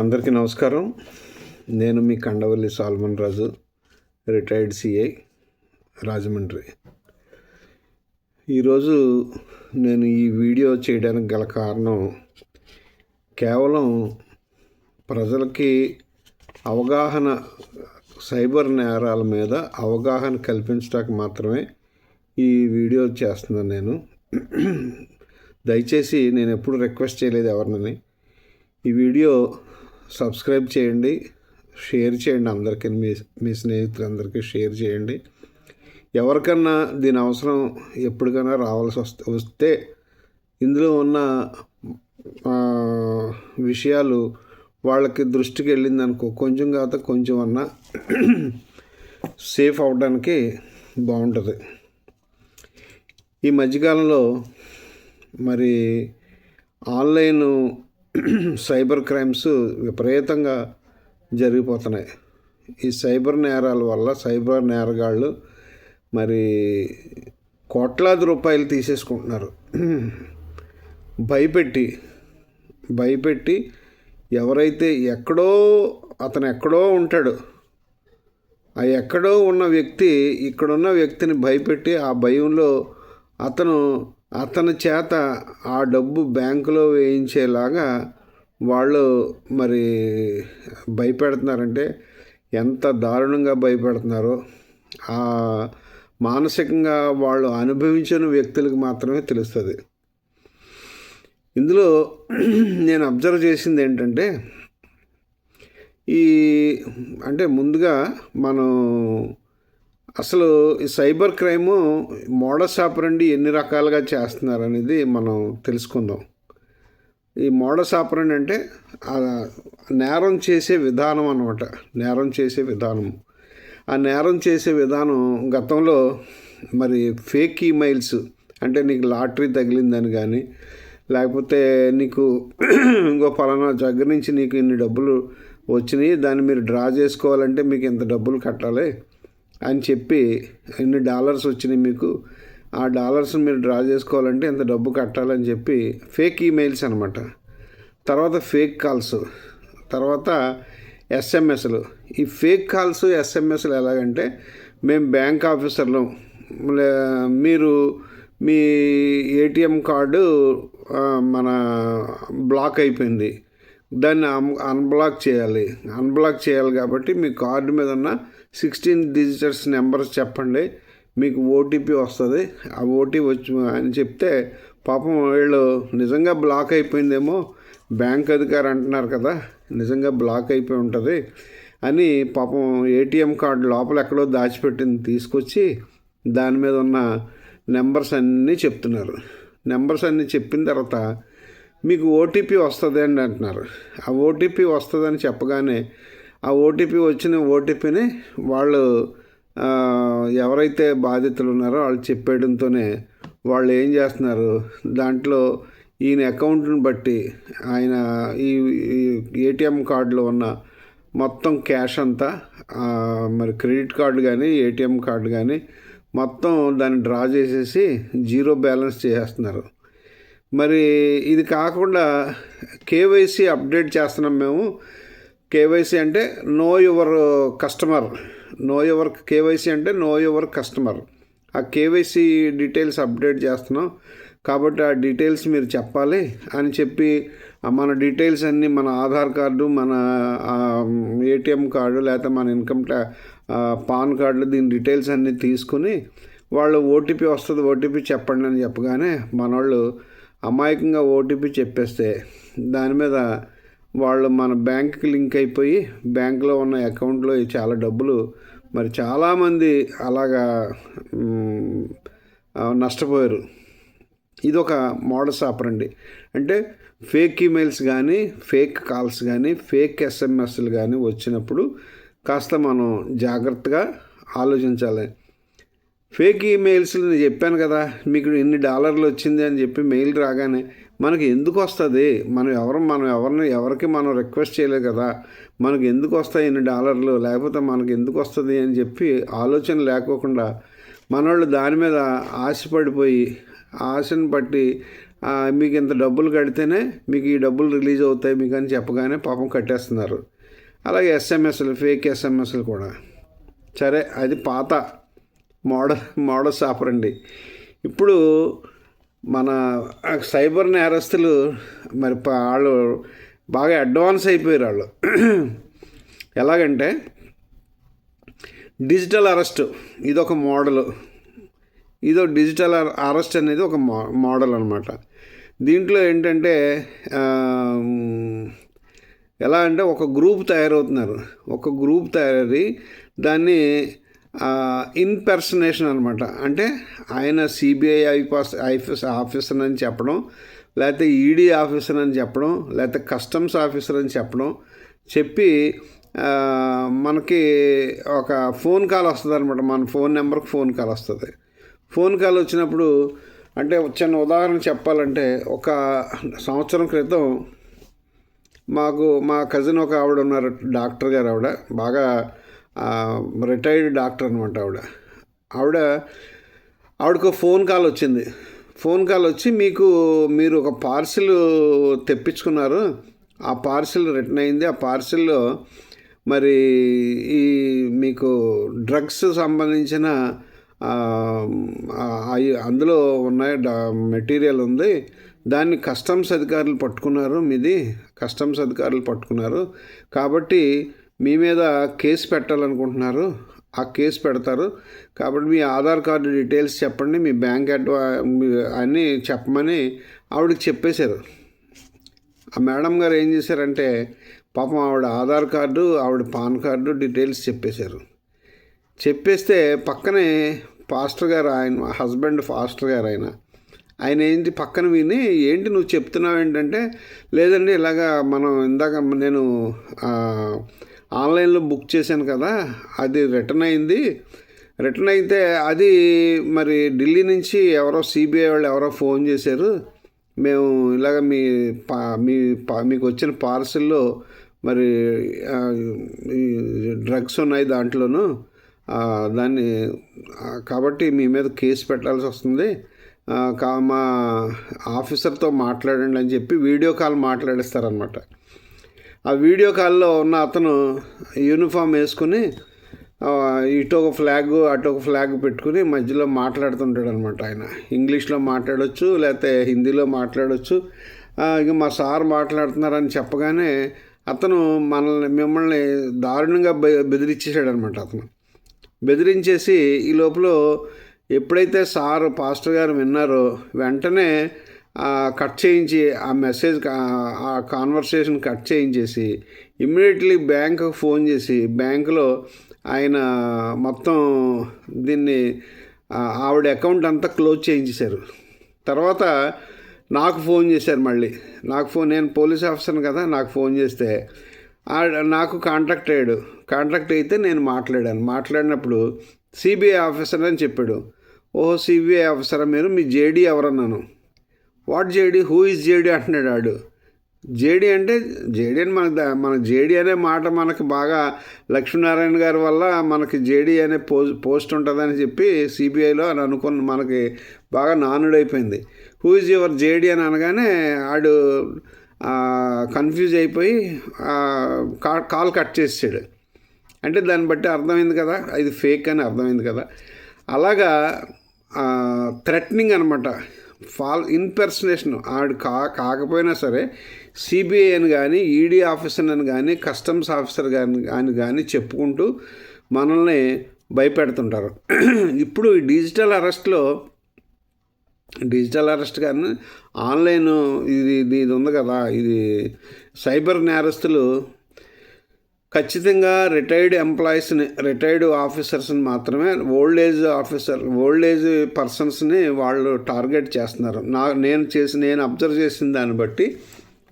అందరికీ నమస్కారం. నేను మీ Kandavalli Salmon Raju retired CI Rajahmundry. ఈరోజు నేను ఈ వీడియో చేయడానికి గల కారణం కేవలం ప్రజలకి అవగాహన సైబర్ నేరాల మీద అవగాహన కల్పించడానికి మాత్రమే ఈ వీడియో చేస్తున్నాను నేను. దయచేసి నేను ఎప్పుడు రిక్వెస్ట్ చేయలేదు ఎవరినని. ఈ వీడియో సబ్స్క్రైబ్ చేయండి షేర్ చేయండి అందరికీ మీ మీ స్నేహితులందరికీ షేర్ చేయండి. ఎవరికన్నా దీని అవసరం ఎప్పటికైనా రావాల్సి వస్తే వస్తే ఇందులో ఉన్న విషయాలు వాళ్ళకి దృష్టికి వెళ్ళింది అనుకో కొంచెం కాక కొంచెం అన్నా సేఫ్ అవడానికి బాగుంటుంది. ఈ మధ్యకాలంలో మరి ఆన్లైన్ సైబర్ క్రైమ్స్ విపరీతంగా జరిగిపోతున్నాయి. ఈ సైబర్ నేరాల వల్ల సైబర్ నేరగాళ్ళు మరి కోట్లాది రూపాయలు తీసేసుకుంటున్నారు. భయపెట్టి భయపెట్టి ఎవరైతే ఎక్కడో అతను ఎక్కడో ఉంటాడు. ఆ ఎక్కడో ఉన్న వ్యక్తి ఇక్కడున్న వ్యక్తిని భయపెట్టి ఆ భయంలో అతను అతని చేత ఆ డబ్బు బ్యాంకులో వేయించేలాగా వాళ్ళు మరి భయపెడుతున్నారంటే ఎంత దారుణంగా భయపెడుతున్నారో ఆ మానసికంగా వాళ్ళు అనుభవించిన వ్యక్తులకు మాత్రమే తెలుస్తుంది. ఇందులో నేను అబ్జర్వ్ చేసింది ఏంటంటే ఈ అంటే ముందుగా మనం అసలు ఈ సైబర్ క్రైము మోడస్ ఆపరండి ఎన్ని రకాలుగా చేస్తున్నారు అనేది మనం తెలుసుకుందాం. ఈ మోడస్ ఆపరండి అంటే నేరం చేసే విధానం అనమాట నేరం చేసే విధానం. ఆ నేరం చేసే విధానం గతంలో మరి ఫేక్ ఈమెయిల్స్ అంటే నీకు లాటరీ తగిలిందని కానీ లేకపోతే నీకు ఇంకో పలానా దగ్గర నుంచి నీకు ఇన్ని డబ్బులు వచ్చినాయి దాన్ని మీరు డ్రా చేసుకోవాలంటే మీకు ఇంత డబ్బులు కట్టాలి. అని చెప్పి ఎన్ని డాలర్స్ వచ్చినాయి మీకు? ఆ డాలర్స్ మీరు డ్రా చేసుకోవాలంటే ఇంత డబ్బు కట్టాలని చెప్పి ఫేక్ ఈమెయిల్స్ అనమాట తర్వాత ఫేక్ కాల్స్ తర్వాత ఎస్ఎంఎస్లు. ఈ ఫేక్ కాల్స్ ఎస్ఎంఎస్లు ఎలాగంటే మేము బ్యాంక్ ఆఫీసర్లు. మీరు మీ ఏటీఎం కార్డు మన బ్లాక్ అయిపోయింది. దాన్ని అన్బ్లాక్ చేయాలి. అన్బ్లాక్ చేయాలి కాబట్టి మీ కార్డు మీద ఉన్న సిక్స్టీన్ డిజిటర్స్ నెంబర్స్ చెప్పండి. మీకు ఓటీపీ వస్తుంది. ఆ ఓటీపీ వచ్చి అని చెప్తే పాపం వీళ్ళు నిజంగా బ్లాక్ అయిపోయిందేమో. బ్యాంక్ అధికారి అంటున్నారు కదా నిజంగా బ్లాక్ అయిపోయి ఉంటుంది అని పాపం ఏటీఎం కార్డు లోపల ఎక్కడో దాచిపెట్టింది. తీసుకొచ్చి దాని మీద ఉన్న నెంబర్స్ అన్నీ చెప్తున్నారు. నెంబర్స్ అన్నీ చెప్పిన తర్వాత మీకు ఓటీపీ వస్తుంది అండి అంటున్నారు. ఆ ఓటీపీ వస్తుందని చెప్పగానే ఆ ఓటీపీ వచ్చిన ఓటీపీని వాళ్ళు ఎవరైతే బాధితులు ఉన్నారో వాళ్ళు చెప్పేయడంతోనే వాళ్ళు ఏం చేస్తున్నారు? దాంట్లో ఈయన అకౌంట్ని బట్టి ఆయన ఈ ఏటీఎం కార్డులో ఉన్న మొత్తం క్యాష్ అంతా మరి క్రెడిట్ కార్డు కానీ ఏటీఎం కార్డు కానీ మొత్తం దాన్ని డ్రా చేసేసి జీరో బ్యాలెన్స్ చేసేస్తున్నారు. మరి ఇది కాకుండా కేవైసీ అప్డేట్ చేస్తున్నాం మేము. కేవైసీ అంటే know your customer. Know your KYC అంటే నో యువర్ కస్టమర్. ఆ కేవైసీ డీటెయిల్స్ అప్డేట్ చేస్తున్నాం. కాబట్టి ఆ డీటెయిల్స్ మీరు చెప్పాలి అని చెప్పి మన డీటెయిల్స్ అన్నీ మన ఆధార్ కార్డు మన ఏటీఎం కార్డు లేకపోతే మన ఇన్కమ్ ట్యా పాన్ కార్డులు దీని డీటెయిల్స్ అన్నీ తీసుకుని వాళ్ళు ఓటీపీ వస్తుంది ఓటీపీ చెప్పండి అని చెప్పగానే మనోళ్ళు అమాయకంగా ఓటీపీ చెప్పేస్తే దాని మీద వాళ్ళు మన బ్యాంక్కి లింక్ అయిపోయి బ్యాంక్లో ఉన్న అకౌంట్లో చాలా డబ్బులు మరి చాలామంది అలాగా నష్టపోయారు. ఇది ఒక మోడస్ ఆపరండి అంటే ఫేక్ ఈమెయిల్స్ కానీ ఫేక్ కాల్స్ కానీ ఫేక్ ఎస్ఎంఎస్లు కానీ వచ్చినప్పుడు కాస్త మనం జాగ్రత్తగా ఆలోచించాలి. ఫేక్ ఈమెయిల్స్ నేను చెప్పాను కదా మీకు ఇన్ని డాలర్లు వచ్చింది అని చెప్పి మెయిల్ రాగానే మనకి ఎందుకు వస్తుంది? మనం ఎవరు మనం ఎవరిని ఎవరికి మనం రిక్వెస్ట్ చేయలేదు కదా మనకి ఎందుకు వస్తాయి ఇన్ని డాలర్లు? లేకపోతే మనకి ఎందుకు వస్తుంది అని చెప్పి ఆలోచన లేకోకుండా మనోళ్ళు దాని మీద ఆశపడిపోయి ఆశను బట్టి మీకు ఇంత డబ్బులు కడితేనే మీకు ఈ డబ్బులు రిలీజ్ అవుతాయి మీకు అని చెప్పగానే పాపం కట్టేస్తున్నారు. అలాగే ఎస్ఎంఎస్లు ఫేక్ ఎస్ఎంఎస్లు కూడా. సరే అది పాత మోడల్ మోడల్స్ ఆపరండి ఇప్పుడు మన సైబర్ నేరస్తులు మరి వాళ్ళు బాగా అడ్వాన్స్ అయిపోయారు వాళ్ళు ఎలాగంటే డిజిటల్ అరెస్ట్ ఇదొక మోడల్. ఇదో డిజిటల్ అర- అరెస్ట్ అనేది ఒక మో మోడల్ అనమాట దీంట్లో ఏంటంటే ఎలా అంటే ఒక గ్రూప్ తయారవుతున్నారు. ఒక గ్రూప్ తయారయ్యి దాన్ని ఇన్పర్సనేషన్ అనమాట అంటే ఆయన సిబిఐ ఐపాస్ ఐఫీస్ ఆఫీసర్ అని చెప్పడం లేకపోతే ఈడీ ఆఫీసర్ అని చెప్పడం లేకపోతే కస్టమ్స్ ఆఫీసర్ అని చెప్పడం చెప్పి మనకి ఒక ఫోన్ కాల్ వస్తుంది అనమాట మన ఫోన్ నెంబర్కి ఫోన్ కాల్ వస్తుంది. ఫోన్ కాల్ వచ్చినప్పుడు అంటే చిన్న ఉదాహరణ చెప్పాలంటే ఒక సంవత్సరం క్రితం మాకు మా కజిన్ ఒక ఆవిడ ఉన్నారు డాక్టర్ గారు ఆవిడ. బాగా రిటైర్డ్ డాక్టర్ అనమాట ఆవిడ. ఆవిడ ఆవిడకు ఫోన్ కాల్ వచ్చింది. ఫోన్ కాల్ వచ్చి మీకు మీరు ఒక పార్సిల్ తెప్పించుకున్నారు. ఆ పార్సిల్ రిటర్న్ అయింది. ఆ పార్సిల్లో మరి ఈ మీకు డ్రగ్స్ సంబంధించిన అందులో ఉన్నాయి మెటీరియల్ ఉంది. దాన్ని కస్టమ్స్ అధికారులు పట్టుకున్నారు. మీది కస్టమ్స్ అధికారులు పట్టుకున్నారు. కాబట్టి మీ మీద కేసు పెట్టాలనుకుంటున్నారు ఆ కేసు పెడతారు. కాబట్టి మీ ఆధార్ కార్డు డీటెయిల్స్ చెప్పండి మీ బ్యాంక్ అడ్వా అన్నీ చెప్పమని ఆవిడకి చెప్పేశారు. ఆ మేడం గారు ఏం చేశారంటే పాపం ఆవిడ ఆధార్ కార్డు ఆవిడ పాన్ కార్డు డీటెయిల్స్ చెప్పేశారు. చెప్పేస్తే పక్కనే పాస్టర్ గారు ఆయన హస్బెండ్ పాస్టర్ గారు ఆయన ఆయన ఏంటి పక్కన విని ఏంటి నువ్వు చెప్తున్నావు ఏంటంటే లేదండి ఇలాగా మనం ఇందాక నేను ఆన్లైన్లో బుక్ చేశాను కదా అది రిటర్న్ అయింది. రిటర్న్ అయితే అది మరి ఢిల్లీ నుంచి ఎవరో సిబిఐ వాళ్ళు ఎవరో ఫోన్ చేశారు. మేము ఇలాగ మీ పా మీ పా మీకు వచ్చిన పార్సిల్లో మరి డ్రగ్స్ ఉన్నాయి దాంట్లోనూ. దాన్ని కాబట్టి మీ మీద కేసు పెట్టాల్సి వస్తుంది. కా మా ఆఫీసర్తో మాట్లాడండి అని చెప్పి వీడియో కాల్ మాట్లాడిస్తారనమాట ఆ వీడియో కాల్లో ఉన్న అతను యూనిఫామ్ వేసుకుని ఇటు ఒక ఫ్లాగ్ అటు ఒక ఫ్లాగ్ పెట్టుకుని మధ్యలో మాట్లాడుతుంటాడు అనమాట ఆయన. ఇంగ్లీష్లో మాట్లాడవచ్చు లేకపోతే హిందీలో మాట్లాడవచ్చు ఇక మా సార్ మాట్లాడుతున్నారని చెప్పగానే అతను మనల్ని మిమ్మల్ని దారుణంగా బె- అనమాట అతను. బెదిరించేసి ఈ లోపల ఎప్పుడైతే సార్ పాస్టర్ గారు విన్నారో వెంటనే కట్ చేయించి ఆ మెసేజ్ ఆ కాన్వర్సేషన్ కట్ చేయించేసి ఇమ్మీడియట్లీ బ్యాంకుకు ఫోన్ చేసి బ్యాంకులో ఆయన మొత్తం దీన్ని ఆవిడ అకౌంట్ అంతా క్లోజ్ చేయించేశారు. తర్వాత నాకు ఫోన్ చేశారు మళ్ళీ. నాకు ఫోన్ నేను పోలీస్ ఆఫీసర్ని కదా నాకు ఫోన్ చేస్తే ఆ- నాకు కాంటాక్ట్ అయ్యాడు. కాంటాక్ట్ అయితే నేను మాట్లాడాను. మాట్లాడినప్పుడు సిబిఐ ఆఫీసర్ అని చెప్పాడు. ఓహో సిబిఐ ఆఫీసరా మీరు? మీ JD ఎవరన్నాను? What JD who is JD అంటున్నాడు ఆడు జేడీ అంటే జేడీ అని మనకు దా- మన జేడీ అనే మాట మనకు బాగా లక్ష్మీనారాయణ గారి వల్ల మనకి జేడీ అనే పో పోస్ట్ ఉంటుందని చెప్పి సిబిఐలో అని అనుకున్న మనకి బాగా నానుడైపోయింది. హూ ఇస్ యువర్ జేడీ అని అనగానే ఆడు కన్ఫ్యూజ్ అయిపోయి కా- కాల్ కట్ చేసాడు అంటే దాన్ని బట్టి అర్థమైంది కదా ఇది ఫేక్ అని అర్థమైంది కదా. అలాగా థ్రెట్నింగ్ అనమాట ఫాల్ ఇన్పర్సనేషన్ ఆడు కా కాకపోయినా సరే సిబిఐ అని కానీ ఈడీ ఆఫీసర్ అని కానీ కస్టమ్స్ ఆఫీసర్ కానీ అని కానీ చెప్పుకుంటూ మనల్ని భయపెడుతుంటారు. ఇప్పుడు ఈ డిజిటల్ అరెస్ట్లో డిజిటల్ అరెస్ట్ కానీ ఆన్లైన్ ఇది ఇది ఇది ఉంది కదా ఇది సైబర్ నేరస్తులు ఖచ్చితంగా రిటైర్డ్ ఎంప్లాయీస్ని రిటైర్డ్ ఆఫీసర్స్ని మాత్రమే old age officer old age పర్సన్స్ని వాళ్ళు టార్గెట్ చేస్తున్నారు. నా నేను చేసి నేను అబ్జర్వ్ చేసిన దాన్ని బట్టి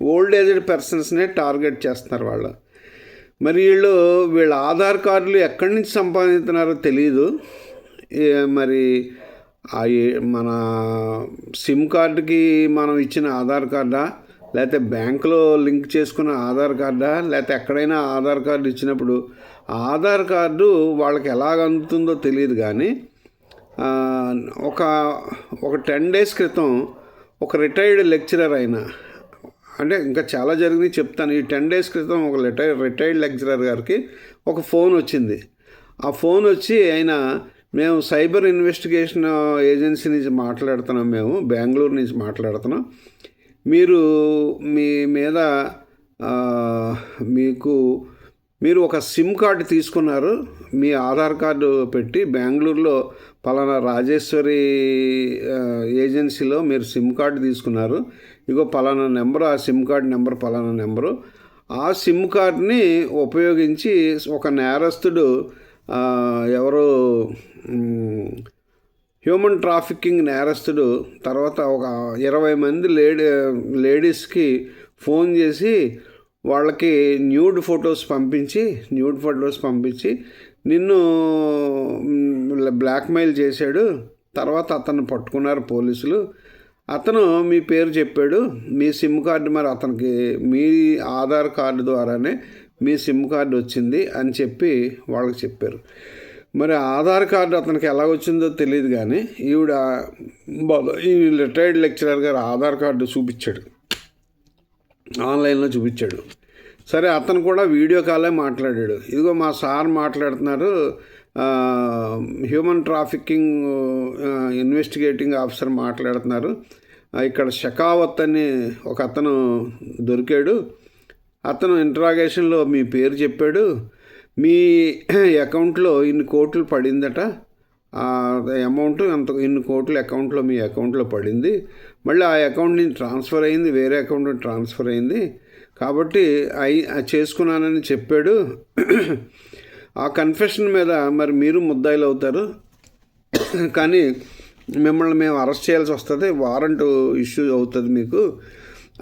ఓల్డ్ ఏజ్డ్ పర్సన్స్నే టార్గెట్ చేస్తున్నారు వాళ్ళు. మరి వీళ్ళు వీళ్ళ ఆధార్ కార్డులు ఎక్కడి నుంచి సంపాదిస్తున్నారో తెలియదు మరి ఆ మన సిమ్ కార్డుకి మనం ఇచ్చిన ఆధార్ కార్డా లేకపోతే బ్యాంకులో లింక్ చేసుకున్న ఆధార్ కార్డా లేకపోతే ఎక్కడైనా ఆధార్ కార్డు ఇచ్చినప్పుడు ఆధార్ కార్డు వాళ్ళకి ఎలాగ అందుతుందో తెలియదు కానీ ఒక ఒక టెన్ డేస్ క్రితం ఒక రిటైర్డ్ లెక్చరర్ ఆయన అంటే ఇంకా చాలా జరిగింది చెప్తాను ఈ టెన్ డేస్ క్రితం ఒక రిటైర్ రిటైర్డ్ లెక్చరర్ గారికి ఒక ఫోన్ వచ్చింది. ఆ ఫోన్ వచ్చి ఆయన మేము సైబర్ ఇన్వెస్టిగేషన్ ఏజెన్సీ నుంచి మాట్లాడుతున్నాం మేము బెంగళూరు నుంచి మాట్లాడుతున్నాం. మీరు మీ మీద మీకు మీరు ఒక సిమ్ కార్డు తీసుకున్నారు. మీ ఆధార్ కార్డు పెట్టి బెంగళూరులో పలానా రాజేశ్వరి ఏజెన్సీలో మీరు సిమ్ కార్డు తీసుకున్నారు. ఇగో పలానా నెంబర్ ఆ సిమ్ కార్డు నెంబర్ పలానా నెంబరు. ఆ సిమ్ కార్డ్ని ఉపయోగించి ఒక నేరస్తుడు ఎవరు హ్యూమన్ ట్రాఫికింగ్ నేరస్తుడు తర్వాత ఒక ఇరవై మంది లేడీ లేడీస్కి ఫోన్ చేసి వాళ్ళకి న్యూడ్ ఫొటోస్ పంపించి న్యూడ్ ఫొటోస్ పంపించి నిన్ను బ్లాక్మెయిల్ చేశాడు. తర్వాత అతను పట్టుకున్నారు పోలీసులు. అతను మీ పేరు చెప్పాడు. మీ సిమ్ కార్డు మరి అతనికి మీ ఆధార్ కార్డు ద్వారానే మీ సిమ్ కార్డు వచ్చింది అని చెప్పి వాళ్ళకి చెప్పారు. మరి ఆధార్ కార్డు అతనికి ఎలా వచ్చిందో తెలియదు కానీ ఈవిడ ఈ రిటైర్డ్ లెక్చరర్ గారు ఆధార్ కార్డు చూపించాడు. ఆన్లైన్లో చూపించాడు. సరే అతను కూడా వీడియో కాలే మాట్లాడాడు. ఇదిగో మా సార్ మాట్లాడుతున్నారు హ్యూమన్ ట్రాఫికింగ్ ఇన్వెస్టిగేటింగ్ ఆఫీసర్ మాట్లాడుతున్నారు. ఇక్కడ షకావత్ అని ఒక అతను దొరికాడు. అతను ఇంట్రాగేషన్లో మీ పేరు చెప్పాడు. మీ అకౌంట్లో ఇన్ని కోట్లు పడిందట అమౌంట్ అంత ఇన్ని కోట్లు అకౌంట్లో మీ అకౌంట్లో పడింది మళ్ళీ ఆ అకౌంట్ నుంచి ట్రాన్స్ఫర్ అయింది వేరే అకౌంట్ ట్రాన్స్ఫర్ అయింది. కాబట్టి అయి చేసుకున్నానని చెప్పాడు. ఆ కన్ఫెషన్ మీద మరి మీరు ముద్దాయిలు అవుతారు. కానీ మిమ్మల్ని మేము అరెస్ట్ చేయాల్సి వస్తుంది వారంట్ ఇష్యూ అవుతుంది మీకు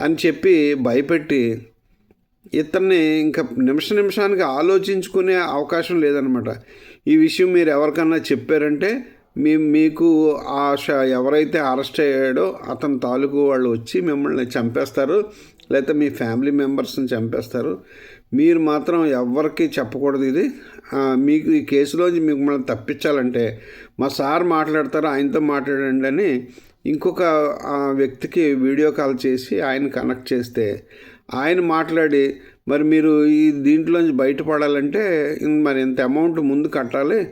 అని చెప్పి భయపెట్టి ఇతన్ని ఇంకా నిమిష నిమిషానికి ఆలోచించుకునే అవకాశం లేదనమాట ఈ విషయం మీరు ఎవరికన్నా చెప్పారంటే మీ మీకు ఆ ఎవరైతే అరెస్ట్ అయ్యాడో అతని తాలూకు వాళ్ళు వచ్చి మిమ్మల్ని చంపేస్తారు లేకపోతే మీ ఫ్యామిలీ మెంబర్స్ని చంపేస్తారు. మీరు మాత్రం ఎవరికి చెప్పకూడదు ఇది. మీకు ఈ కేసులోంచి మిమ్మల్ని తప్పించాలంటే మా సార్ మాట్లాడతారు ఆయనతో మాట్లాడండి అని ఇంకొక వ్యక్తికి వీడియో కాల్ చేసి ఆయన కనెక్ట్ చేస్తే ఆయన మాట్లాడి మరి మీరు ఈ దీంట్లోంచి బయటపడాలంటే మరి ఇంత అమౌంట్ ముందు కట్టాలి.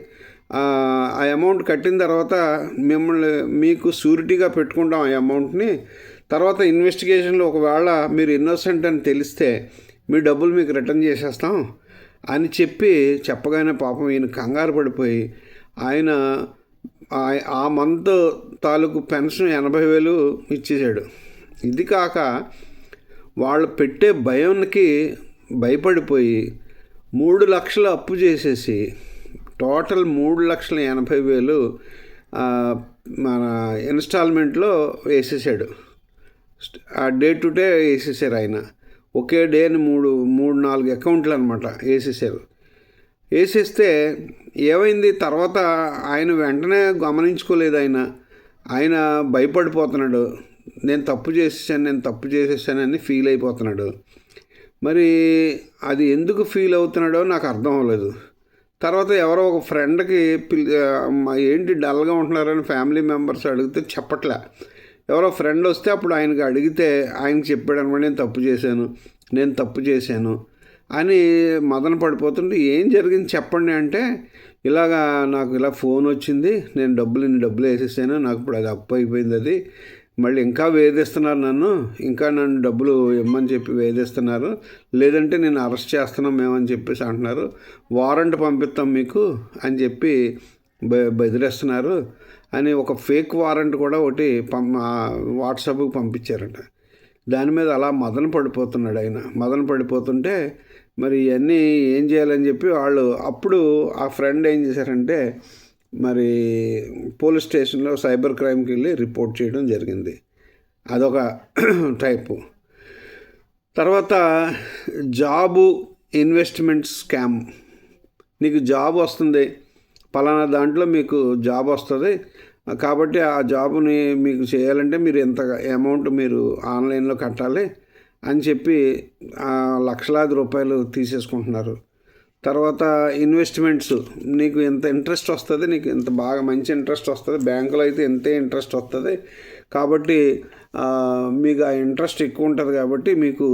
ఆ అమౌంట్ కట్టిన తర్వాత మిమ్మల్ని మీకు షూరిటీగా పెట్టుకుంటాం ఆ అమౌంట్ని. తర్వాత ఇన్వెస్టిగేషన్లో ఒకవేళ మీరు ఇన్నోసెంట్ అని తెలిస్తే మీ డబ్బులు మీకు రిటర్న్ చేసేస్తాం. అని చెప్పి చెప్పగానే పాపం ఈయన కంగారు పడిపోయి ఆయన ఆ- ఆ మంత్ తాలూకు పెన్షన్ ఎనభై వేలు ఇచ్చేసాడు ఇది కాక వాళ్ళు పెట్టే భయానికి భయపడిపోయి మూడు లక్షలు అప్పు చేసేసి టోటల్ మూడు లక్షల ఎనభై వేలు మన ఇన్స్టాల్మెంట్లో వేసేసాడు. ఆ డే టు డే వేసేసారు ఆయన. ఒకే డేని మూడు మూడు నాలుగు అకౌంట్లు అనమాట వేసేసారు. వేసేస్తే ఏమైంది? తర్వాత ఆయన వెంటనే గమనించుకోలేదు ఆయన. ఆయన భయపడిపోతున్నాడు. నేను తప్పు చేసేసాను నేను తప్పు చేసేసానని ఫీల్ అయిపోతున్నాడు. మరి అది ఎందుకు ఫీల్ అవుతున్నాడో నాకు అర్థం అవ్వలేదు. తర్వాత ఎవరో ఒక ఫ్రెండ్కి పిల్ మా- ఏంటి డల్గా ఉంటున్నారని ఫ్యామిలీ మెంబర్స్ అడిగితే చెప్పట్లే. ఎవరో ఫ్రెండ్ వస్తే అప్పుడు ఆయనకి అడిగితే ఆయనకి చెప్పాడు అనమాట నేను తప్పు చేశాను నేను తప్పు చేశాను అని మదన పడిపోతుంటే ఏం జరిగింది చెప్పండి అంటే ఇలాగా నాకు ఇలా ఫోన్ వచ్చింది నేను డబ్బులు ఇన్ని డబ్బులు వేసేసాను నాకు ఇప్పుడు అది అప్పు అయిపోయింది అది. మళ్ళీ ఇంకా వేధిస్తున్నారు నన్ను ఇంకా నన్ను డబ్బులు ఇమ్మని చెప్పి వేధిస్తున్నారు. లేదంటే నేను అరెస్ట్ చేస్తున్నాం మేమని చెప్పేసి అంటున్నారు. వారెంట్ పంపిస్తాం మీకు అని చెప్పి బ బెదిరిస్తున్నారు. అని ఒక ఫేక్ వారెంట్ కూడా ఒకటి పం వాట్సాప్కి పంపించారట. దాని మీద అలా మదన పడిపోతున్నాడు ఆయన. మదన పడిపోతుంటే మరి ఇవన్నీ ఏం చేయాలని చెప్పి వాళ్ళు అప్పుడు ఆ ఫ్రెండ్ ఏం చేశారంటే మరి పోలీస్ స్టేషన్లో సైబర్ క్రైమ్కి వెళ్ళి రిపోర్ట్ చేయడం జరిగింది. అదొక టైపు. తర్వాత జాబు ఇన్వెస్ట్మెంట్ స్కామ్. నీకు జాబ్ వస్తుంది. పలానా దాంట్లో మీకు జాబ్ వస్తుంది. కాబట్టి ఆ జాబుని మీకు చేయాలంటే మీరు ఎంత అమౌంట్ మీరు ఆన్లైన్లో కట్టాలి అని చెప్పి లక్షలాది రూపాయలు తీసేసుకుంటున్నారు. తర్వాత ఇన్వెస్ట్మెంట్స్ నీకు ఎంత ఇంట్రెస్ట్ వస్తుంది నీకు ఎంత బాగా మంచి ఇంట్రెస్ట్ వస్తుంది బ్యాంకులో అయితే ఎంతే ఇంట్రెస్ట్ వస్తుంది. కాబట్టి మీకు ఆ ఇంట్రెస్ట్ ఎక్కువ ఉంటుంది కాబట్టి మీకు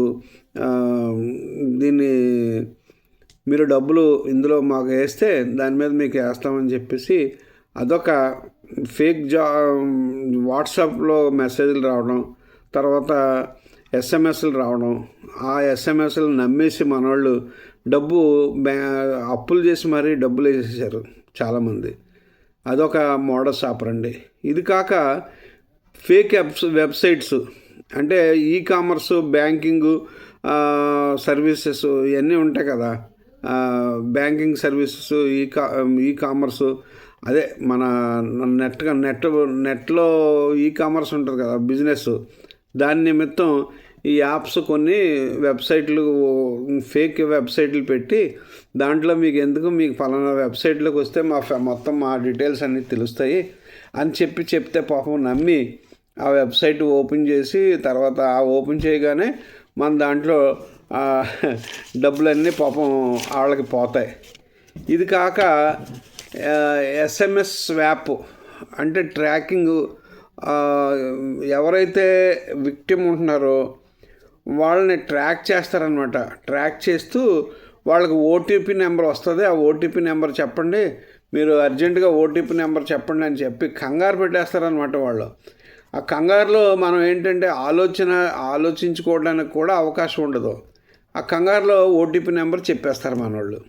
దీన్ని మీరు డబ్బులు ఇందులో మాకు వేస్తే దాని మీద మీకు వేస్తామని చెప్పేసి అదొక ఫేక్ జా వాట్సాప్లో మెసేజ్లు రావడం తర్వాత ఎస్ఎంఎస్లు రావడం ఆ ఎస్ఎంఎస్లు నమ్మేసి మనవాళ్ళు డబ్బు అప్పులు చేసి మరీ డబ్బులు వేసేసారు చాలామంది. అదొక మోడస్ ఆపరండి ఇది కాక ఫేక్ వెబ్స్ వెబ్సైట్స్ అంటే ఈ కామర్స్ బ్యాంకింగు సర్వీసెస్ ఇవన్నీ ఉంటాయి కదా. బ్యాంకింగ్ సర్వీసెస్ ఈ కా ఈ కామర్స్ అదే మన నెట్ నెట్ నెట్లో ఈ కామర్స్ ఉంటుంది కదా బిజినెస్. దాని నిమిత్తం ఈ యాప్స్ కొన్ని వెబ్సైట్లు ఫేక్ వెబ్సైట్లు పెట్టి దాంట్లో మీకు ఎందుకు మీకు ఫలానా వెబ్సైట్లోకి వస్తే మా మొత్తం మా డీటెయిల్స్ అన్నీ తెలుస్తాయి అని చెప్పి చెప్తే పాపం నమ్మి ఆ వెబ్సైట్ ఓపెన్ చేసి తర్వాత ఆ ఓపెన్ చేయగానే మన దాంట్లో డబ్బులన్నీ పాపం వాళ్ళకి పోతాయి. ఇది కాక ఎస్ఎంఎస్ స్వాప్ అంటే ట్రాకింగ్ ఎవరైతే విక్టిమ్ ఉంటున్నారో వాళ్ళని ట్రాక్ చేస్తారనమాట ట్రాక్ చేస్తూ వాళ్ళకి ఓటీపీ నెంబర్ వస్తుంది. ఆ ఓటీపీ నెంబర్ చెప్పండి. మీరు అర్జెంటుగా ఓటీపీ నెంబర్ చెప్పండి అని చెప్పి కంగారు పెట్టేస్తారనమాట వాళ్ళు. ఆ కంగారులో మనం ఏంటంటే ఆలోచన ఆలోచించుకోవడానికి కూడా అవకాశం ఉండదు. ఆ కంగారులో ఓటీపీ నెంబర్ చెప్పేస్తారు మన వాళ్ళు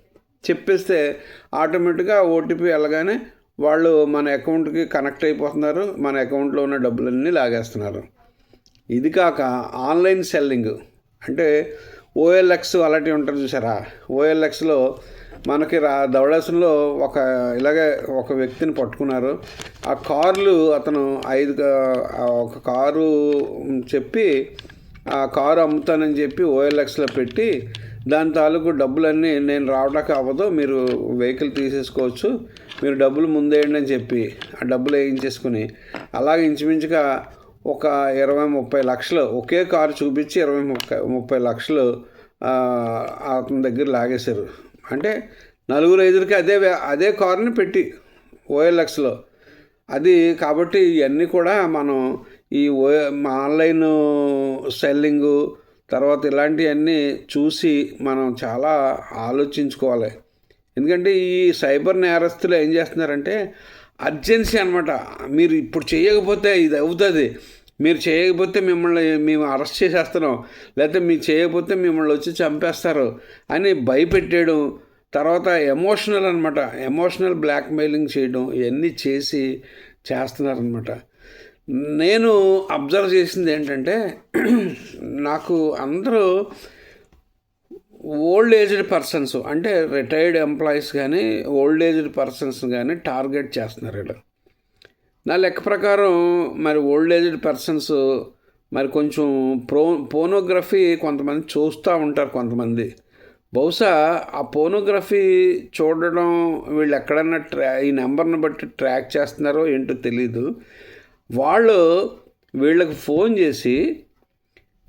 చెప్పేస్తే ఆటోమేటిక్గా ఓటీపీ వెళ్ళగానే వాళ్ళు మన అకౌంట్కి కనెక్ట్ అయిపోతున్నారు. మన అకౌంట్లో ఉన్న డబ్బులన్నీ లాగేస్తున్నారు. ఇది కాక ఆన్లైన్ సెల్లింగ్. అంటే ఓఎల్ఎక్స్ అలాంటివి ఉంటుంది చూసారా? ఓఎల్ఎక్స్లో మనకి రా ధవళేశ్వరంలో ఒక ఇలాగే ఒక వ్యక్తిని పట్టుకున్నారు. ఆ కార్లు అతను ఐదు ఒక కారు చెప్పి ఆ కారు అమ్ముతానని చెప్పి ఓఎల్ఎక్స్లో పెట్టి దాని తాలూకు డబ్బులన్నీ నేను రావడానికి అవ్వదు మీరు వెహికల్ తీసేసుకోవచ్చు మీరు డబ్బులు ముందేయండి అని చెప్పి ఆ డబ్బులు వేయించేసుకుని అలాగే ఇంచుమించుగా ఒక ఇరవై ముప్పై లక్షలు ఒకే కారు చూపించి ఇరవై ముప్పై ముప్పై లక్షలు అతని దగ్గర లాగేశారు. అంటే నలుగురు ఐదురికి అదే అదే కారుని పెట్టి ఓఎల్ఎక్స్లో అది కాబట్టి ఇవన్నీ కూడా మనం ఈ ఓ ఆన్లైన్ సెల్లింగు తర్వాత ఇలాంటివన్నీ చూసి మనం చాలా ఆలోచించుకోవాలి. ఎందుకంటే ఈ సైబర్ నేరస్తులు ఏం చేస్తున్నారంటే అర్జెన్సీ అనమాట మీరు ఇప్పుడు చేయకపోతే ఇది అవుతుంది. మీరు చేయకపోతే మిమ్మల్ని మేము అరెస్ట్ చేసేస్తున్నాం. లేకపోతే మీరు చేయకపోతే మిమ్మల్ని వచ్చి చంపేస్తారు అని భయపెట్టేయడం తర్వాత ఎమోషనల్ అనమాట ఎమోషనల్ బ్లాక్మెయిలింగ్ చేయడం ఇవన్నీ చేసి చేస్తున్నారనమాట నేను అబ్జర్వ్ చేసింది ఏంటంటే నాకు అందరూ ఓల్డ్ ఏజ్డ్ పర్సన్స్ అంటే రిటైర్డ్ ఎంప్లాయీస్ కానీ ఓల్డ్ ఏజ్డ్ పర్సన్స్ కానీ టార్గెట్ చేస్తున్నారు వీళ్ళు. నా లెక్క ప్రకారం మరి ఓల్డ్ ఏజ్డ్ పర్సన్స్ మరి కొంచెం ప్రో పోనోగ్రఫీ కొంతమంది చూస్తూ ఉంటారు కొంతమంది. బహుశా ఆ పోనోగ్రఫీ చూడడం వీళ్ళు ఎక్కడన్నా ట్రా ఈ నెంబర్ని బట్టి ట్రాక్ చేస్తున్నారో ఏంటో తెలీదు. వాళ్ళు వీళ్ళకి ఫోన్ చేసి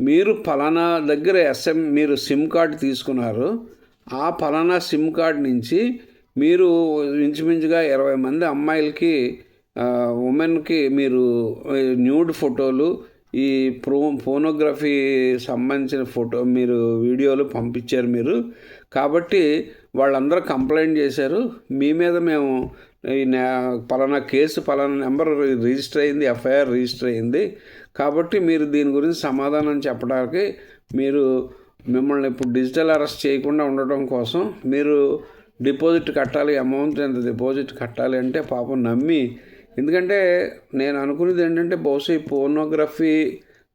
మీరు ఫలానా దగ్గర ఎస్ఎం మీరు సిమ్ కార్డు తీసుకున్నారు. ఆ ఫలానా సిమ్ కార్డ్ నుంచి మీరు ఇంచుమించుగా ఇరవై మంది అమ్మాయిలకి ఉమెన్కి మీరు న్యూడ్ ఫోటోలు ఈ ప్రో ఫోనోగ్రఫీ సంబంధించిన ఫోటో మీరు వీడియోలు పంపించారు మీరు. కాబట్టి వాళ్ళందరూ కంప్లైంట్ చేశారు. మీ మీద మేము ఈ నే- పలానా కేసు పలానా నెంబర్ రిజిస్టర్ అయింది ఎఫ్ఐఆర్ రిజిస్టర్ అయింది. కాబట్టి మీరు దీని గురించి సమాధానం చెప్పడానికి మీరు మిమ్మల్ని ఇప్పుడు డిజిటల్ అరెస్ట్ చేయకుండా ఉండటం కోసం మీరు డిపాజిట్ కట్టాలి అమౌంట్ ఎంత డిపాజిట్ కట్టాలి అంటే పాపం నమ్మి. ఎందుకంటే నేను అనుకునేది ఏంటంటే బహుశా ఈ పోర్నోగ్రఫీ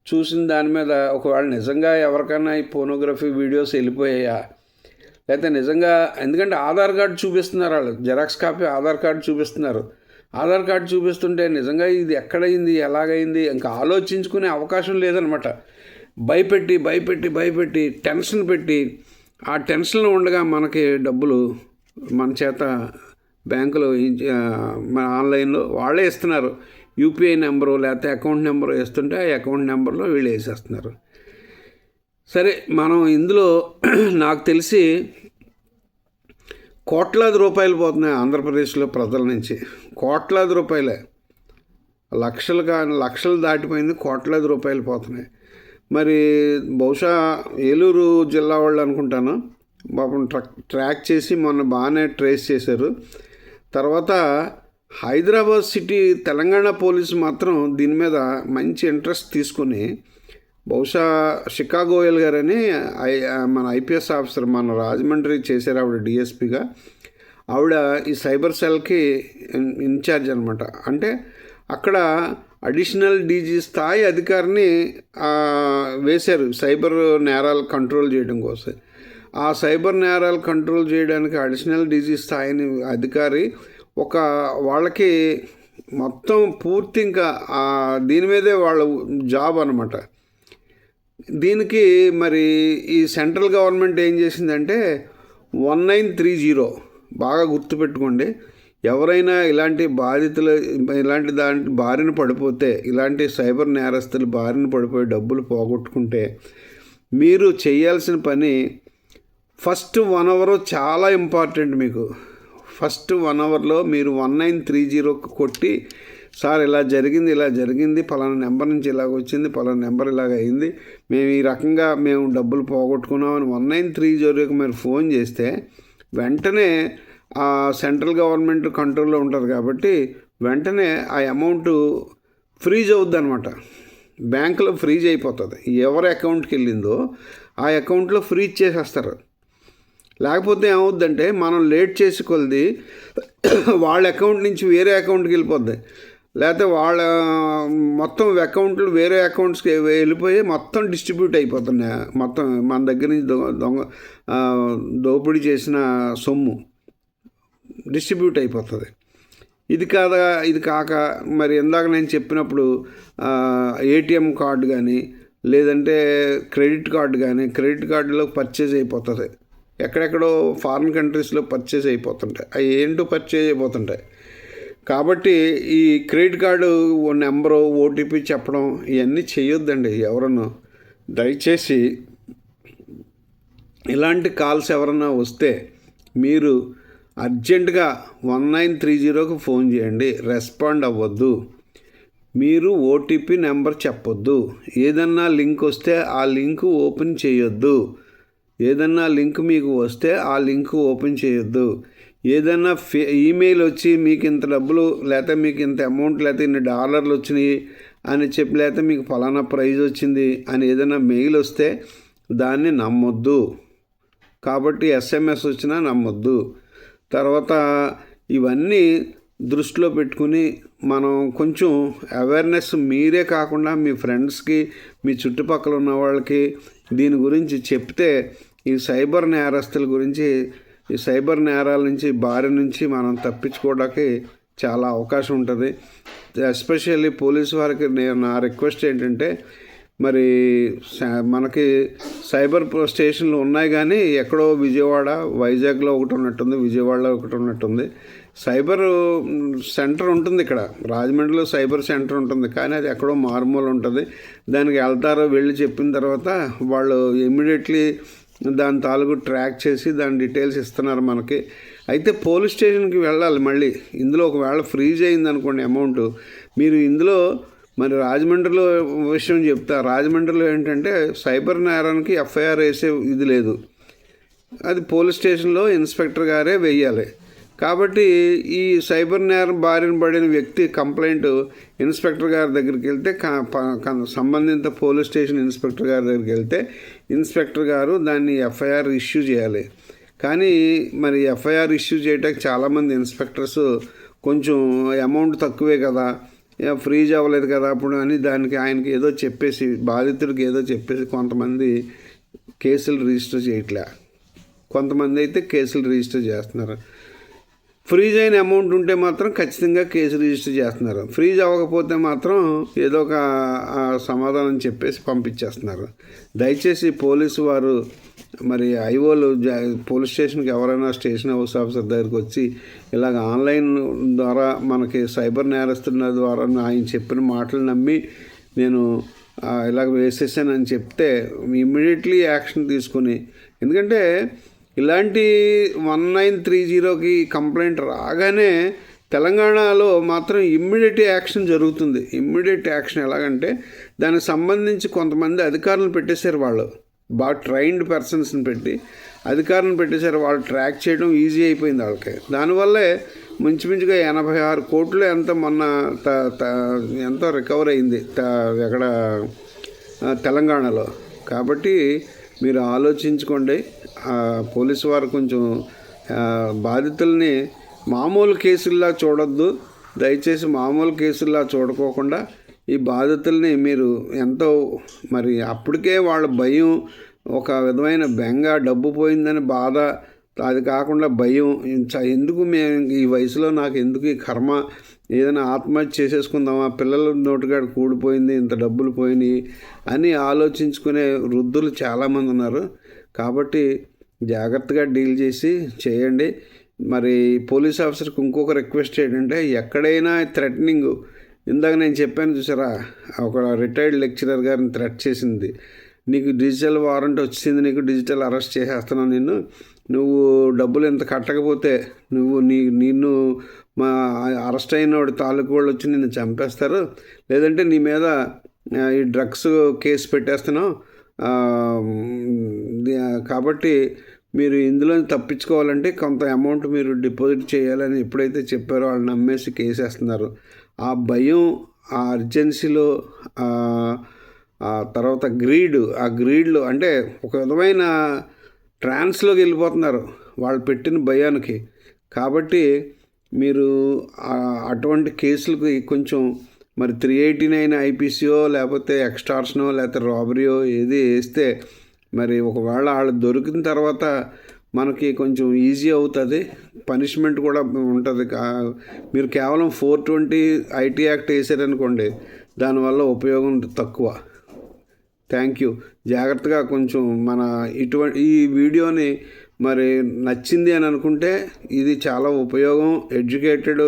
చూసిన దాని మీద ఒకవేళ నిజంగా ఎవరికైనా ఈ పోర్నోగ్రఫీ వీడియోస్ వెళ్ళిపోయాయా? లేకపోతే నిజంగా ఎందుకంటే ఆధార్ కార్డు చూపిస్తున్నారు వాళ్ళు జెరాక్స్ కాపీ ఆధార్ కార్డు చూపిస్తున్నారు. ఆధార్ కార్డు చూపిస్తుంటే నిజంగా ఇది ఎక్కడైంది ఎలాగైంది ఇంకా ఆలోచించుకునే అవకాశం లేదనమాట. భయపెట్టి భయపెట్టి భయపెట్టి టెన్షన్ పెట్టి ఆ టెన్షన్లో ఉండగా మనకి డబ్బులు మన చేత బ్యాంకులో మన ఆన్లైన్లో వాళ్ళే ఇస్తున్నారు. యూపీఐ నెంబరు లేకపోతే అకౌంట్ నెంబరు వేస్తుంటే ఆ అకౌంట్ నెంబర్లో వీళ్ళు వేసేస్తున్నారు. సరే మనం ఇందులో నాకు తెలిసి కోట్లాది రూపాయలు పోతున్నాయి ఆంధ్రప్రదేశ్లో ప్రజల నుంచి. కోట్లాది రూపాయలే. లక్షలు కానీ లక్షలు దాటిపోయింది కోట్లాది రూపాయలు పోతున్నాయి. మరి బహుశా ఏలూరు జిల్లా వాళ్ళు అనుకుంటాను. పాపం ట్రక్ ట్రాక్ చేసి మొన్న బాగానే ట్రేస్ చేశారు. తర్వాత హైదరాబాద్ సిటీ తెలంగాణ పోలీసు మాత్రం దీని మీద మంచి ఇంట్రెస్ట్ తీసుకుని బహుశా షికాగోయల్ గారని ఐ మన ఐపీఎస్ ఆఫీసర్ మన రాజమండ్రి చేశారు ఆవిడ డిఎస్పిగా ఆవిడ ఈ సైబర్ సెల్కి ఇన్ఛార్జ్ అనమాట అంటే అక్కడ అడిషనల్ డీజీ స్థాయి అధికారిని వేశారు సైబర్ నేరాలు కంట్రోల్ చేయడం కోసం. ఆ సైబర్ నేరాలు కంట్రోల్ చేయడానికి అడిషనల్ డీజీ స్థాయిని అధికారి ఒక వాళ్ళకి మొత్తం పూర్తి ఇంకా దీని మీదే వాళ్ళ జాబ్ అనమాట దీనికి మరి ఈ సెంట్రల్ గవర్నమెంట్ ఏం చేసిందంటే వన్ నైన్ త్రీ జీరో బాగా గుర్తుపెట్టుకోండి. ఎవరైనా ఇలాంటి బాధితులు ఇలాంటి దాని బారిన పడిపోతే ఇలాంటి సైబర్ నేరస్తులు బారిన పడిపోయి డబ్బులు పోగొట్టుకుంటే మీరు చేయాల్సిన పని ఫస్ట్ వన్ అవర్ చాలా ఇంపార్టెంట్ మీకు. ఫస్ట్ వన్ అవర్లో మీరు వన్ నైన్ త్రీ జీరో కొట్టి సార్ ఇలా జరిగింది ఇలా జరిగింది. పలానా నెంబర్ నుంచి ఇలాగ వచ్చింది పలానా నెంబర్ ఇలాగ అయింది. మేము ఈ రకంగా మేము డబ్బులు పోగొట్టుకున్నామని వన్ నైన్ త్రీ జీరోకి మీరు ఫోన్ చేస్తే వెంటనే ఆ సెంట్రల్ గవర్నమెంట్ కంట్రోల్లో ఉంటుంది కాబట్టి వెంటనే ఆ అమౌంట్ ఫ్రీజ్ అవుద్ది అనమాట బ్యాంకులో ఫ్రీజ్ అయిపోతుంది. ఎవరి అకౌంట్కి వెళ్ళిందో ఆ అకౌంట్లో ఫ్రీజ్ చేసేస్తారు. లేకపోతే ఏమవుద్దంటే మనం లేట్ చేసి కొలిది వాళ్ళ అకౌంట్ నుంచి వేరే అకౌంట్కి వెళ్ళిపోద్ది. లేకపోతే వాళ్ళ మొత్తం అకౌంట్లు వేరే అకౌంట్స్కి వెళ్ళిపోయి మొత్తం డిస్ట్రిబ్యూట్ అయిపోతున్నాయి. మొత్తం మన దగ్గర నుంచి దొంగ దోపిడీ చేసిన సొమ్ము డిస్ట్రిబ్యూట్ అయిపోతుంది. ఇది కాదా ఇది కాక మరి ఇందాక నేను చెప్పినప్పుడు ఏటీఎం కార్డు కానీ లేదంటే క్రెడిట్ కార్డు కానీ క్రెడిట్ కార్డులో పర్చేజ్ అయిపోతుంది. ఎక్కడెక్కడో ఫారిన్ కంట్రీస్లో పర్చేజ్ అయిపోతుంటాయి. అవి ఏంటో పర్చేజ్ అయిపోతుంటాయి. కాబట్టి ఈ క్రెడిట్ కార్డు నెంబరు ఓటీపీ చెప్పడం ఇవన్నీ చేయొద్దండి ఎవరన్నా. దయచేసి ఇలాంటి కాల్స్ ఎవరన్నా వస్తే మీరు అర్జెంటుగా వన్ నైన్ త్రీ జీరోకి ఫోన్ చేయండి. రెస్పాండ్ అవ్వద్దు. మీరు ఓటీపీ నెంబర్ చెప్పొద్దు. ఏదన్నా లింక్ వస్తే ఆ లింక్ ఓపెన్ చేయొద్దు. ఏదన్నా లింక్ మీకు వస్తే ఆ లింక్ ఓపెన్ చేయొద్దు. ఏదన్నా ఫే ఈమెయిల్ వచ్చి మీకు ఇంత డబ్బులు లేకపోతే మీకు ఇంత అమౌంట్ లేకపోతే ఇన్ని డాలర్లు వచ్చినాయి అని చెప్పి లేకపోతే మీకు ఫలానా ప్రైజ్ వచ్చింది అని ఏదైనా మెయిల్ వస్తే దాన్ని నమ్మొద్దు. కాబట్టి ఎస్ఎంఎస్ వచ్చినా నమ్మొద్దు. తర్వాత ఇవన్నీ దృష్టిలో పెట్టుకుని మనం కొంచెం అవేర్నెస్ మీరే కాకుండా మీ ఫ్రెండ్స్కి మీ చుట్టుపక్కల ఉన్న వాళ్ళకి దీని గురించి చెప్తే ఈ సైబర్ నేరస్తుల గురించి ఈ సైబర్ నేరాల నుంచి బారి నుంచి మనం తప్పించుకోవడానికి చాలా అవకాశం ఉంటుంది. ఎస్పెషల్లీ పోలీస్ వారికి నేను నా రిక్వెస్ట్ ఏంటంటే మరి స- మనకి సైబర్ స్టేషన్లు ఉన్నాయి కానీ ఎక్కడో విజయవాడ వైజాగ్లో ఒకటి ఉన్నట్టుంది విజయవాడలో ఒకటి ఉన్నట్టుంది. సైబర్ సెంటర్ ఉంటుంది ఇక్కడ. రాజమండ్రిలో సైబర్ సెంటర్ ఉంటుంది. కానీ అది ఎక్కడో మారుమూల ఉంటుంది. దానికి వెళ్తారో వెళ్ళి చెప్పిన తర్వాత వాళ్ళు ఇమ్మీడియట్లీ దాని తాలూకు ట్రాక్ చేసి దాని డీటెయిల్స్ ఇస్తున్నారు మనకి. అయితే పోలీస్ స్టేషన్కి వెళ్ళాలి మళ్ళీ. ఇందులో ఒకవేళ ఫ్రీజ్ అయింది అనుకోండి అమౌంట్. మీరు ఇందులో మరి రాజమండ్రిలో విషయం చెప్తా. రాజమండ్రిలో ఏంటంటే సైబర్ నేరానికి ఎఫ్ఐఆర్ వేసే ఇది లేదు. అది పోలీస్ స్టేషన్లో ఇన్స్పెక్టర్ గారే వెయ్యాలి కాబట్టి ఈ సైబర్ నేరం బారిన పడిన వ్యక్తి కంప్లైంట్ ఇన్స్పెక్టర్ గారి దగ్గరికి వెళ్తే సంబంధిత పోలీస్ స్టేషన్ ఇన్స్పెక్టర్ గారి దగ్గరికి వెళ్తే ఇన్స్పెక్టర్ గారు దాన్ని ఎఫ్ఐఆర్ ఇష్యూ చేయాలి. కానీ మరి ఎఫ్ఐఆర్ ఇష్యూ చేయడానికి చాలామంది ఇన్స్పెక్టర్స్ కొంచెం అమౌంట్ తక్కువే కదా ఫ్రీజ్ అవ్వలేదు కదా అప్పుడు అని దానికి ఆయనకి ఏదో చెప్పేసి బాధితుడికి ఏదో చెప్పేసి కొంతమంది కేసులు రిజిస్టర్ చేయట్లే. కొంతమంది అయితే కేసులు రిజిస్టర్ చేస్తున్నారు. ఫ్రీజ్ అయిన అమౌంట్ ఉంటే మాత్రం ఖచ్చితంగా కేసు రిజిస్టర్ చేస్తున్నారు. ఫ్రీజ్ అవ్వకపోతే మాత్రం ఏదో ఒక సమాధానం చెప్పేసి పంపించేస్తున్నారు. దయచేసి పోలీసు వారు మరి ఐఓలు పోలీస్ స్టేషన్కి ఎవరైనా స్టేషన్ హౌస్ ఆఫీసర్ దగ్గరికి వచ్చి ఇలాగ ఆన్లైన్ ద్వారా మనకి సైబర్ నేరస్తుల ద్వారా ఆయన చెప్పిన మాటలు నమ్మి నేను ఇలాగ వేసేసానని చెప్తే ఇమ్మీడియట్లీ యాక్షన్ తీసుకొని ఎందుకంటే ఇలాంటి వన్ నైన్ త్రీ జీరోకి కంప్లైంట్ రాగానే తెలంగాణలో మాత్రం ఇమ్మీడియట్ యాక్షన్ జరుగుతుంది. ఇమ్మీడియట్ యాక్షన్ ఎలాగంటే దానికి సంబంధించి కొంతమంది అధికారులను పెట్టేశారు వాళ్ళు. బాగా ట్రైన్డ్ పర్సన్స్ని పెట్టి అధికారులను పెట్టేశారు. వాళ్ళు ట్రాక్ చేయడం ఈజీ అయిపోయింది వాళ్ళకి. దానివల్లే మించుమించుగా ఎనభై ఆరు కోట్లు ఎంత మొన్న త త ఎంతో రికవర్ అయింది త ఎక్కడ తెలంగాణలో. కాబట్టి మీరు ఆలోచించుకోండి. పోలీసు వారు కొంచెం బాధితుల్ని మామూలు కేసుల్లా చూడొద్దు. దయచేసి మామూలు కేసుల్లా చూడకోకుండా ఈ బాధితుల్ని మీరు ఎంతో మరి అప్పటికే వాళ్ళ భయం ఒక విధమైన బెంగ డబ్బు పోయిందని బాధ అది కాకుండా భయం ఎందుకు మేము ఈ వయసులో నాకు ఎందుకు ఈ కర్మ ఏదైనా ఆత్మహత్య చేసేసుకుందామా పిల్లల నోటికాడ కూడిపోయింది ఇంత డబ్బులు పోయినాయి అని ఆలోచించుకునే వృద్ధులు చాలామంది ఉన్నారు. కాబట్టి జాగ్రత్తగా డీల్ చేసి చేయండి. మరి పోలీస్ ఆఫీసర్కి ఇంకొక రిక్వెస్ట్ ఏంటంటే ఎక్కడైనా థ్రెటనింగ్ ఇందాక నేను చెప్పాను చూసారా ఒక రిటైర్డ్ లెక్చరర్ గారిని థ్రెట్ చేసింది. నీకు డిజిటల్ వారెంట్ వచ్చింది నీకు డిజిటల్ అరెస్ట్ చేసేస్తున్నావు నిన్ను. నువ్వు డబ్బులు ఎంత కట్టకపోతే నువ్వు నీ నిన్ను మా అరెస్ట్ అయిన వాడి తాలూకు వాళ్ళు వచ్చి నిన్ను చంపేస్తారు. లేదంటే నీ మీద ఈ డ్రగ్స్ కేసు పెట్టేస్తున్నావు. కాబట్టి మీరు ఇందులో తప్పించుకోవాలంటే కొంత అమౌంట్ మీరు డిపాజిట్ చేయాలని ఎప్పుడైతే చెప్పారో వాళ్ళు నమ్మేసి కేసేస్తున్నారు. ఆ భయం ఆ అర్జెన్సీలో తర్వాత గ్రీడ్ ఆ గ్రీడ్లో అంటే ఒక విధమైన ట్రాన్స్లోకి వెళ్ళిపోతున్నారు వాళ్ళు పెట్టిన భయానికి. కాబట్టి మీరు అటువంటి కేసులకి కొంచెం మరి త్రీ ఎయిటీ నైన్ ఐపీసీయో లేకపోతే ఎక్స్టార్షనో లేకపోతే రాబరీయో ఏది వేస్తే మరి ఒకవేళ వాళ్ళు దొరికిన తర్వాత మనకి కొంచెం ఈజీ అవుతుంది. పనిష్మెంట్ కూడా ఉంటుంది. కా- మీరు కేవలం ఫోర్ ట్వంటీ ఐటీ యాక్ట్ వేసారనుకోండి దానివల్ల ఉపయోగం తక్కువ. Thank you. జాగ్రత్తగా కొంచెం మన ఇటువంటి ఈ వీడియోని మరి నచ్చింది అని అనుకుంటే ఇది చాలా ఉపయోగం. ఎడ్యుకేటెడ్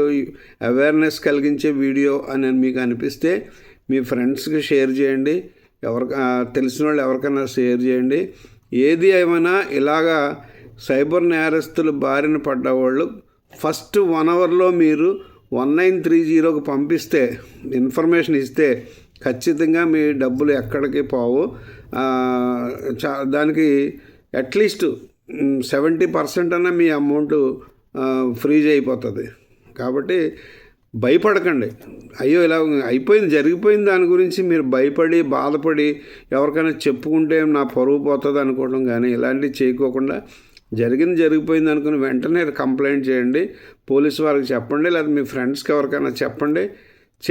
అవేర్నెస్ కలిగించే వీడియో అని మీకు అనిపిస్తే మీ ఫ్రెండ్స్కి షేర్ చేయండి. ఎవరి తెలిసిన వాళ్ళు ఎవరికైనా షేర్ చేయండి. ఏది ఏమైనా ఇలాగా సైబర్ నేరస్తులు బారిన పడ్డవాళ్ళు ఫస్ట్ వన్ అవర్లో మీరు వన్ నైన్ త్రీ జీరోకి పంపిస్తే ఇన్ఫర్మేషన్ ఇస్తే ఖచ్చితంగా మీ డబ్బులు ఎక్కడికి పోవు. చా దానికి అట్లీస్ట్ సెవెంటీ పర్సెంట్ అన్న మీ అమౌంట్ ఫ్రీజ్ అయిపోతుంది. కాబట్టి భయపడకండి. అయ్యో ఇలా అయిపోయింది జరిగిపోయింది దాని గురించి మీరు భయపడి బాధపడి ఎవరికైనా చెప్పుకుంటే నా పరువు పోతుంది అనుకోవడం కానీ ఇలాంటివి చేయకోకుండా జరిగింది జరిగిపోయింది అనుకుని వెంటనే కంప్లైంట్ చేయండి. పోలీసు వారికి చెప్పండి లేదా మీ ఫ్రెండ్స్కి ఎవరికైనా చెప్పండి.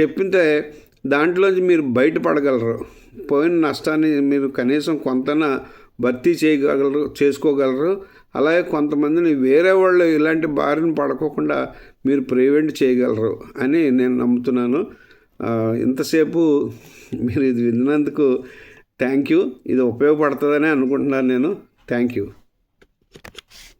చెప్పితే దాంట్లోంచి మీరు బయటపడగలరు. పోయిన నష్టాన్ని మీరు కనీసం కొంతన భర్తీ చేయగలరు చేసుకోగలరు. అలాగే కొంతమందిని వేరే వాళ్ళు ఇలాంటి బారిన పడుకోకుండా మీరు ప్రివెంట్ చేయగలరు అని నేను నమ్ముతున్నాను. ఇంతసేపు మీరు ఇది విన్నందుకు థ్యాంక్ యూ. ఇది ఉపయోగపడుతుందని అనుకుంటున్నాను నేను. Thank you.